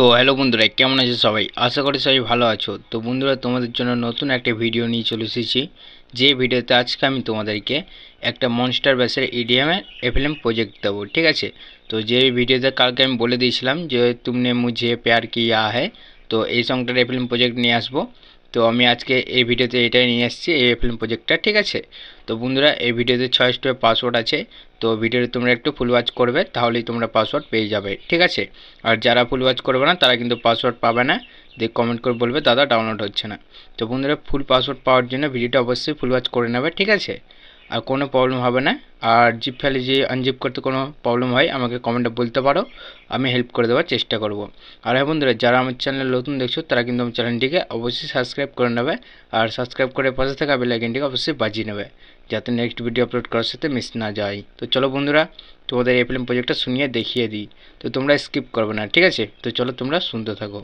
তো হ্যালো বন্ধুরা, কেমন আছো সবাই? আশা করি সবাই ভালো আছো। তো বন্ধুরা, তোমাদের জন্য নতুন একটা ভিডিও নিয়ে চলে এসেছি। যে ভিডিওতে আজকে আমি তোমাদেরকে একটা মনস্টার ব্যাসের ইডিএমের এফএলএম প্রজেক্ট দেবো, ঠিক আছে? তো যে ভিডিওতে কালকে আমি বলে দিয়েছিলাম যে তুমনে মুঝে প্যার কি আহে তো এই সংটার এফএলএম প্রজেক্ট নিয়ে আসব। তো আমি আজকে এই ভিডিওতে এটাই নিয়ে এসেছি এই ফিল্ম প্রজেক্টটা ঠিক আছে? তো বন্ধুরা, এই ভিডিওতে ছয় স্টেপ পাসওয়ার্ড আছে, তো ভিডিওতে তোমরা একটু ফুল ওয়াচ করবে, তাহলেই তোমরা পাসওয়ার্ড পেয়ে যাবে, ঠিক আছে? আর যারা ফুল ওয়াচ করবে না, তারা কিন্তু পাসওয়ার্ড পাবে না দিয়ে কমেন্ট করে বলবে, দাদা ডাউনলোড হচ্ছে না। তো বন্ধুরা ফুল পাসওয়ার্ড পাওয়ার জন্য ভিডিওটা অবশ্যই ফুল ওয়াচ করে নেবে, ঠিক আছে? আর কোনো প্রবলেম হবে না। আর জিপ ফেলে যে আনজিপ করতে কোনো প্রবলেম হয়, আমাকে কমেন্টে বলতে পারো, আমি হেল্প করে দেওয়ার চেষ্টা করব। আর হ্যাঁ বন্ধুরা, যারা আমার চ্যানেল নতুন দেখছ, তারা কিন্তু আমার চ্যানেলটিকে অবশ্যই সাবস্ক্রাইব করে নেবে। আর সাবস্ক্রাইব করে পাশে থাকা বেল আইকনটিকে অবশ্যই বাজিয়ে নেবে, যাতে নেক্সট ভিডিও আপলোড করার সাথে মিস না যায়। তো চলো বন্ধুরা, তোমাদের এই ফিল্ম প্রজেক্টটা শুনিয়ে দেখিয়ে দিই। তো তোমরা স্কিপ করবে না, ঠিক আছে? তো চলো তোমরা শুনতে থাকো।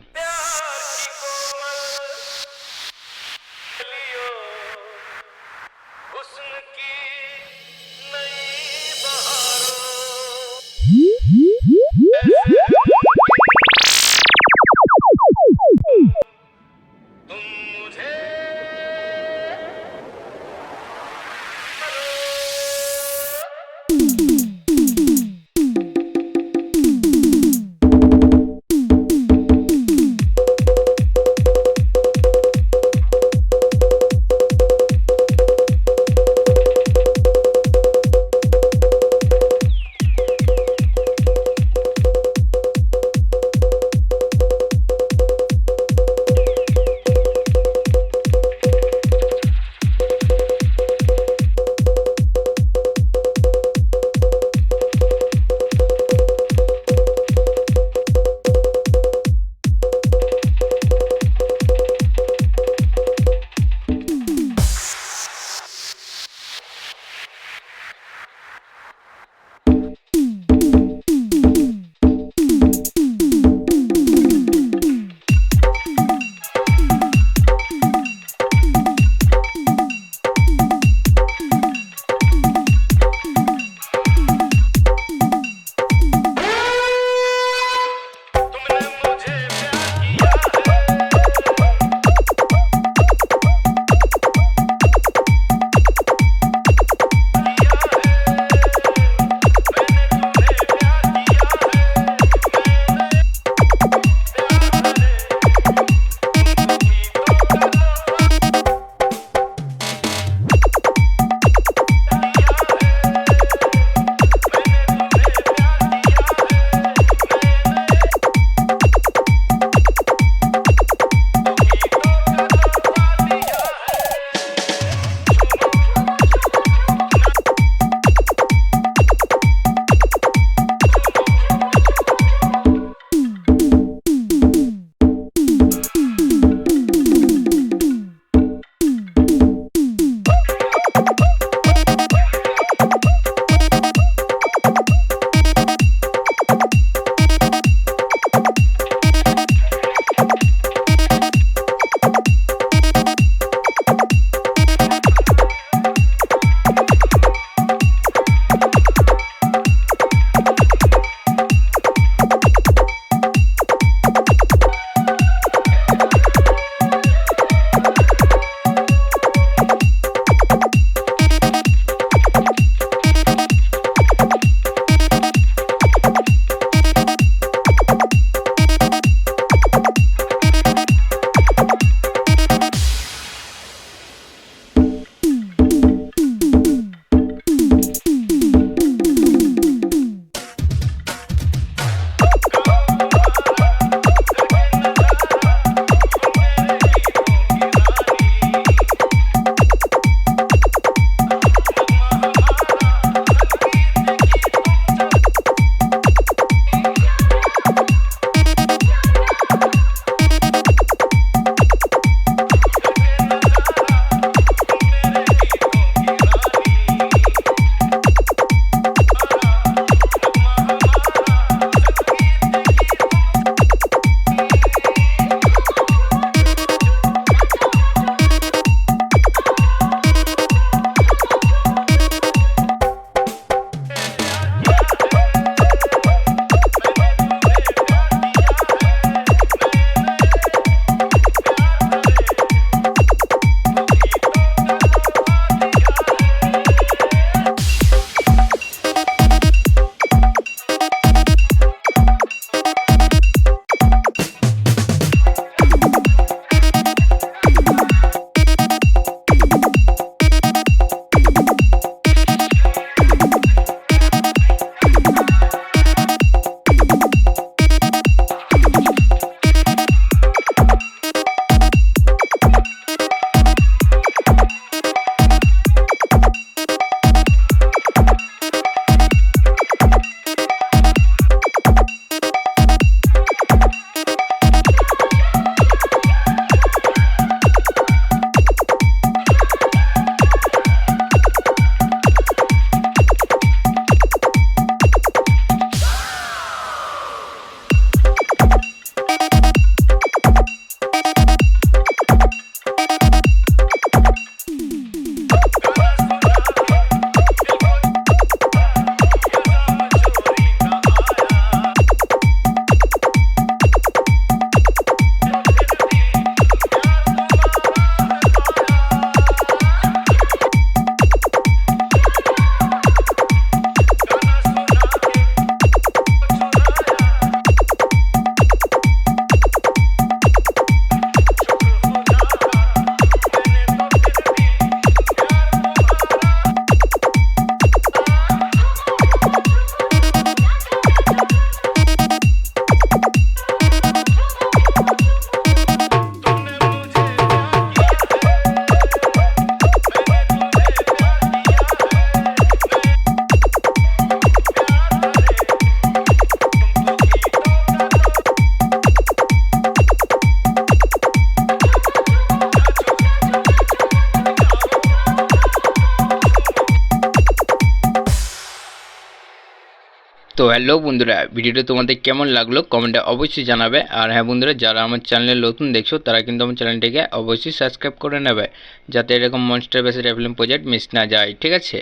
হ্যালো বন্ধুরা, ভিডিওটা তোমাদের কেমন লাগল কমেন্টে অবশ্যই জানাবে। আর হ্যাঁ বন্ধুরা, যারা আমার চ্যানেলে নতুন দেখছ, তারা কিন্তু আমার চ্যানেলটিকে অবশ্যই সাবস্ক্রাইব করে নেবে, যাতে এরকম মনস্টার বেসের এফএলএম প্রজেক্ট মিস না যায়, ঠিক আছে?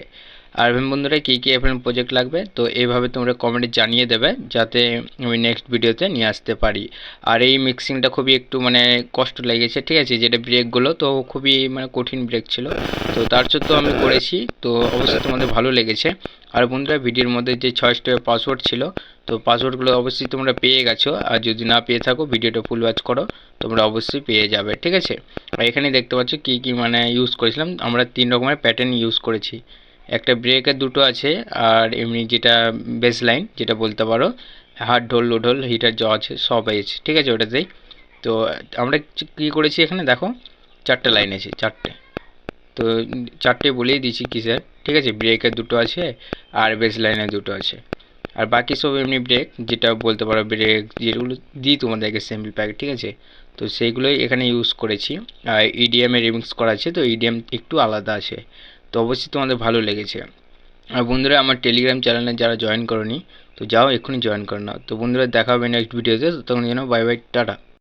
আর হ্যাঁ বন্ধুরা কী কী এফএম প্রজেক্ট লাগবে, তো এইভাবে তোমরা কমেন্টে জানিয়ে দেবে, যাতে আমি নেক্সট ভিডিওতে নিয়ে আসতে পারি। আর এই মিক্সিংটা খুবই একটু মানে কষ্ট লেগেছে, ঠিক আছে? যেটা ব্রেকগুলো তো খুবই মানে কঠিন ব্রেক ছিল। তো তার সত্ত্বেও আমি করেছি, তো অবশ্যই তোমাদের ভালো লেগেছে। আর বন্ধুরা ভিডিওর মধ্যে যে ছয় স্টেপের পাসওয়ার্ড ছিল, তো পাসওয়ার্ডগুলো অবশ্যই তোমরা পেয়ে গেছো। আর যদি না পেয়ে থাকো ভিডিওটা ফুল ওয়াচ করো, তোমরা অবশ্যই পেয়ে যাবে, ঠিক আছে? আর এখানে দেখতে পাচ্ছ কী কী মানে ইউজ করেছিলাম। আমরা তিন রকমের প্যাটার্ন ইউজ করেছি। একটা ব্রেকের দুটো আছে আর এমনি যেটা বেস লাইন যেটা বলতে পারো হার্ড ঢোল লো ঢোল হিটার যা আছে সব আছে ঠিক আছে ওটাতেই। তো আমরা কী করেছি এখানে দেখো চারটে লাইন আছে চারটে। তো চারটে বলেই দিয়েছি স্যার ঠিক আছে ব্রেকের দুটো আছে আর বেস লাইনের দুটো আছে। আর বাকি সব এমনি ব্রেক যেটা বলতে পারো ব্রেক যেগুলো দিই তোমাদেরকে স্যাম্পল প্যাক ঠিক আছে? তো সেইগুলোই এখানে ইউজ করেছি। আর ইডিএমে রিমিক্স করা আছে তো ইডিএম একটু আলাদা আছে। তো অবশ্যই তোমাদের ভালো লেগেছে। আর বন্ধুরা, আমার টেলিগ্রাম চ্যানেলে যারা জয়েন করনি, তো যাও এক্ষুনি জয়েন করে নাও। তো বন্ধুরা, দেখা হবে নেক্সট ভিডিওতে তখন যেন বাই বাই টাটা।